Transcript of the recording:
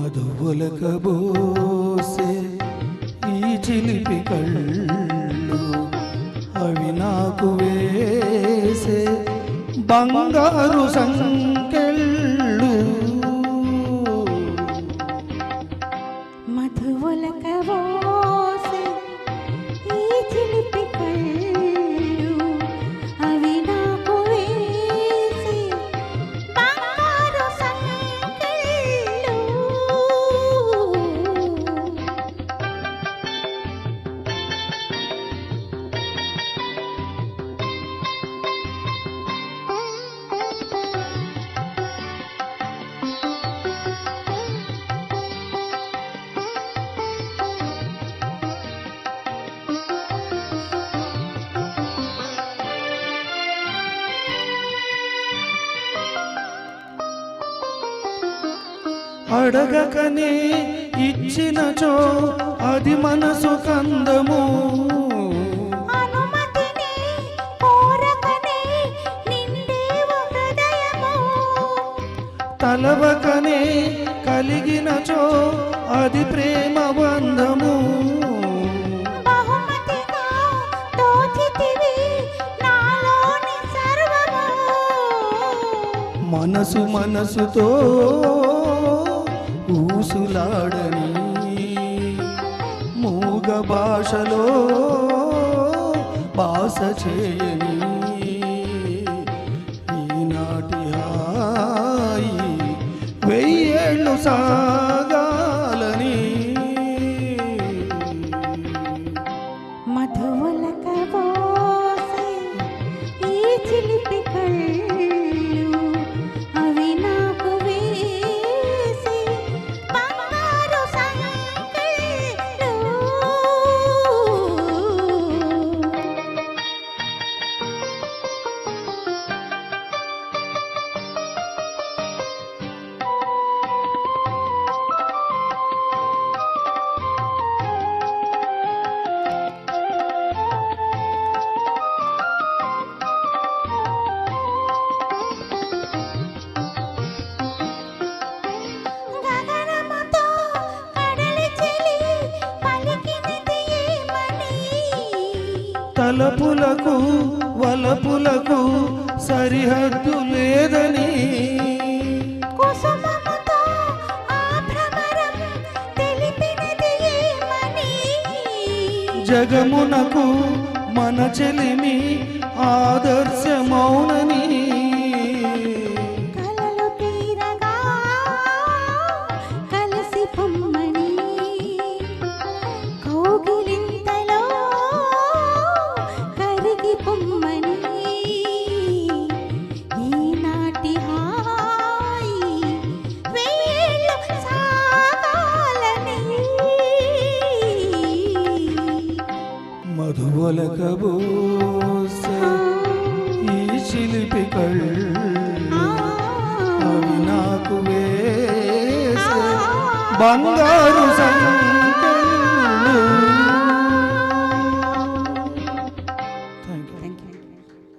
మధువులకబోసే ఈ చిలిపి కళ్ళు అవి నాకు వేసే బంగారు సంకెళ్ళు. మధువులకబో అడగకనే ఇచ్చినచో అది మనసు కందము. తలవకనే కలిగినచో అది ప్రేమ బంధము. మనసు మనసుతో ఊసులాడని మూగ భాషలో బాస చేయని ఈనాటి తలపులకు వలపులకు సరిహద్దు లేదని. జగమునకు మన చెలిమి ఆదర్శమౌనని. మధువలకబోసే ఈ శిల్పి కళ్ళు అవి నాకు వేసే. బంగారు సంకెళ్ళు